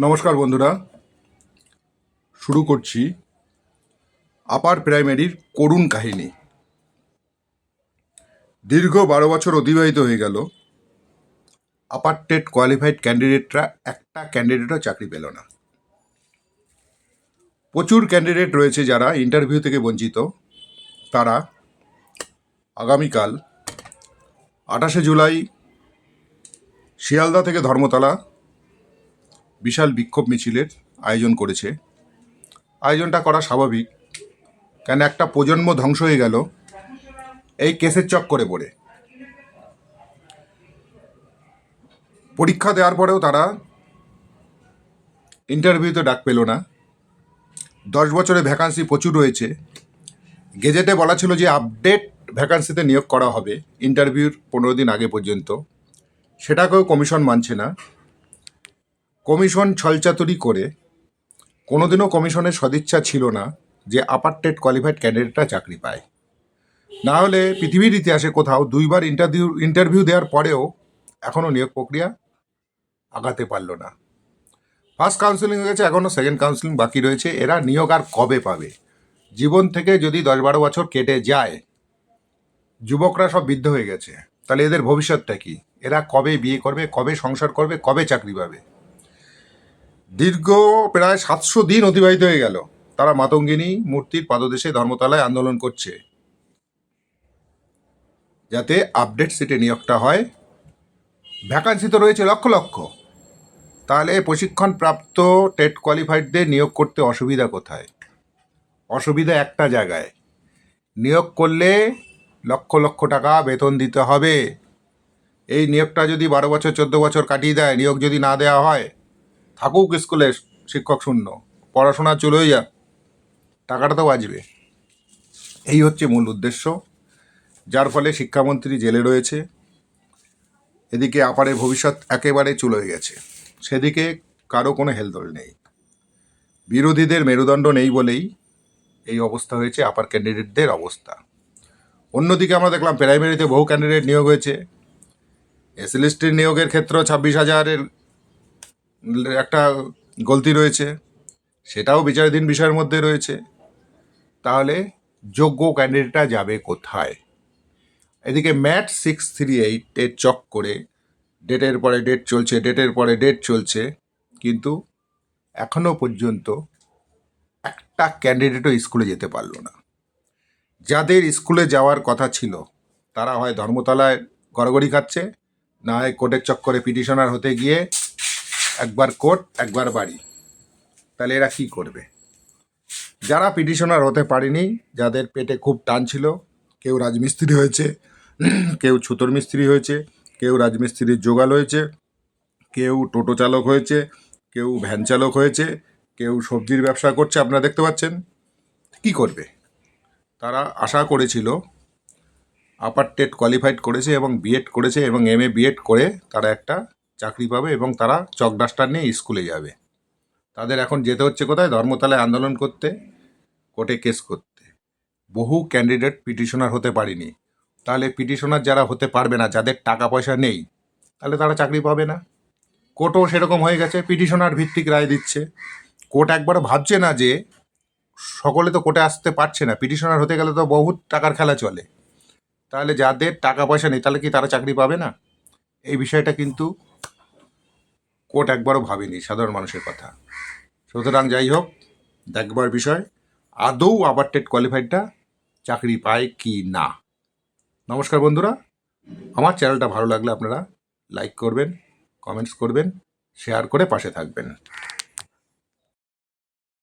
নমস্কার বন্ধুরা। শুরু করছি আপার প্রাইমারির করুণ কাহিনী। দীর্ঘ বারো বছর অতিবাহিত হয়ে গেল। আপার টেট কোয়ালিফাইড ক্যান্ডিডেটরা একটা ক্যান্ডিডেটও চাকরি পেল না। প্রচুর ক্যান্ডিডেট রয়েছে যারা ইন্টারভিউ থেকে বঞ্চিত। তারা আগামীকাল আঠাশে জুলাই শিয়ালদা থেকে ধর্মতলা বিশাল বিক্ষোভ মিছিলের আয়োজন করেছে। আয়োজনটা করা স্বাভাবিক, কেন একটা প্রজন্ম ধ্বংস হয়ে গেল, এই কেসের চক্করে পড়ে। পরীক্ষা দেওয়ার পরেও তারা ইন্টারভিউতে ডাক পেল না। দশ বছরে ভ্যাকান্সি প্রচুর রয়েছে। গেজেটে বলা ছিল যে আপডেট ভ্যাকান্সিতে নিয়োগ করা হবে ইন্টারভিউর পনেরো দিন আগে পর্যন্ত। সেটাকেও কমিশন মানছে না। কমিশন ছলচাতুরি করে, কোনোদিনও কমিশনের সদিচ্ছা ছিল না যে আপার টেট কোয়ালিফাইড ক্যান্ডিডেটরা চাকরি পায়। না হলে পৃথিবীর ইতিহাসে কোথাও দুইবার ইন্টারভিউ ইন্টারভিউ দেওয়ার পরেও এখনও নিয়োগ প্রক্রিয়া আগাতে পারল না। ফার্স্ট কাউন্সিলিং হয়ে গেছে, এখনও সেকেন্ড কাউন্সিলিং বাকি রয়েছে। এরা নিয়োগ আর কবে পাবে? জীবন থেকে যদি দশ বারো বছর কেটে যায়, যুবকরা সব বৃদ্ধ হয়ে গেছে। তাহলে এদের ভবিষ্যৎটা কি? এরা কবে বিয়ে করবে, কবে সংসার করবে, কবে চাকরি পাবে? দীর্ঘ প্রায় সাতশো দিন অতিবাহিত হয়ে গেল। তারা মাতঙ্গিনী মূর্তির পাদদেশে ধর্মতলায় আন্দোলন করছে। যাতে আপডেট সিটে নিয়োগটা হয়। ভ্যাকান্সি তো রয়েছে লক্ষ লক্ষ। তাহলে প্রশিক্ষণপ্রাপ্ত টেট কোয়ালিফাইডদের নিয়োগ করতে অসুবিধা কোথায়? অসুবিধা একটা জায়গায়। নিয়োগ করলে লক্ষ লক্ষ টাকা বেতন দিতে হবে। এই নিয়োগটা যদি বারো বছর, চোদ্দ বছর কাটিয়ে দেয়, নিয়োগ যদি না দেওয়া হয় থাকুক স্কুলে, শিক্ষক শূন্য। পড়াশোনা চলেই যাক, টাকাটা তো বাঁচবে। এই হচ্ছে মূল উদ্দেশ্য। যার ফলে শিক্ষামন্ত্রী জেলে রয়েছে। এদিকে আপারের ভবিষ্যৎ একেবারে চলে গেছে। সেদিকে কারও কোনো হেলদোল নেই। বিরোধীদের মেরুদণ্ড নেই বলেই এই অবস্থা হয়েছে, আপার ক্যান্ডিডেটদের অবস্থা। অন্যদিকে আমরা দেখলাম প্রাইমারিতে বহু ক্যান্ডিডেট নিয়োগ হয়েছে। এসএলএসটির নিয়োগের ক্ষেত্রেও ছাব্বিশ হাজারের একটা গলতি রয়েছে, সেটাও বিচারাধীন বিষয়ের মধ্যে রয়েছে। তাহলে যোগ্য ক্যান্ডিডেটটা যাবে কোথায়? এদিকে ম্যাট সিক্স থ্রি এইটের চক করে ডেটের পরে ডেট চলছে, ডেটের পরে ডেট চলছে, কিন্তু এখনও পর্যন্ত একটা ক্যান্ডিডেটও স্কুলে যেতে পারল না। যাদের স্কুলে যাওয়ার কথা ছিল, তারা হয় ধর্মতলায় গড়গড়ি খাচ্ছে, না হয় কোর্টের চক্করে পিটিশনার হতে গিয়ে একবার কোর্ট, একবার বাড়ি। তাহলে এরা কী করবে? যারা পিটিশনার হতে পারেনি, যাদের পেটে খুব টান ছিল, কেউ রাজমিস্ত্রি হয়েছে, কেউ ছুতোর মিস্ত্রি হয়েছে, কেউ রাজমিস্ত্রির জোগাল হয়েছে, কেউ টোটো চালক হয়েছে, কেউ ভ্যান চালক হয়েছে, কেউ সবজির ব্যবসা করছে, আপনারা দেখতে পাচ্ছেন? কি করবে? তারা আশা করেছিল আপার টেট কোয়ালিফাইড করেছে এবং বিএড করেছে এবং এম এ বিএড করে তারা একটা চাকরি পাবে এবং তারা চক ডাস্টার নিয়ে স্কুলে যাবে। তাদের এখন যেতে হচ্ছে কোথায়? ধর্মতলায় আন্দোলন করতে, কোর্টে কেস করতে। বহু ক্যান্ডিডেট পিটিশনার হতে পারেনি। তাহলে পিটিশনার যারা হতে পারবে না, যাদের টাকা পয়সা নেই, তাহলে তারা চাকরি পাবে না। কোর্টও সেরকম হয়ে গেছে, পিটিশনার ভিত্তিক রায় দিচ্ছে। কোর্ট একবারও ভাবছে না যে সকলে তো কোর্টে আসতে পারছে না, পিটিশনার হতে গেলে তো বহুত টাকার খেলা চলে। তাহলে যাদের টাকা পয়সা নেই, তাহলে কি তারা চাকরি পাবে না? এই বিষয়টা কিন্তু কোর্ট একবারও ভাবেনি, সাধারণ মানুষের কথা। সুতরাং যাই হোক, দেখবার বিষয়, আদৌ আবার টেট কোয়ালিফাইডটা চাকরি পায় কি না। নমস্কার বন্ধুরা, আমার চ্যানেলটা ভালো লাগলে আপনারা লাইক করবেন, কমেন্টস করবেন, শেয়ার করে পাশে থাকবেন।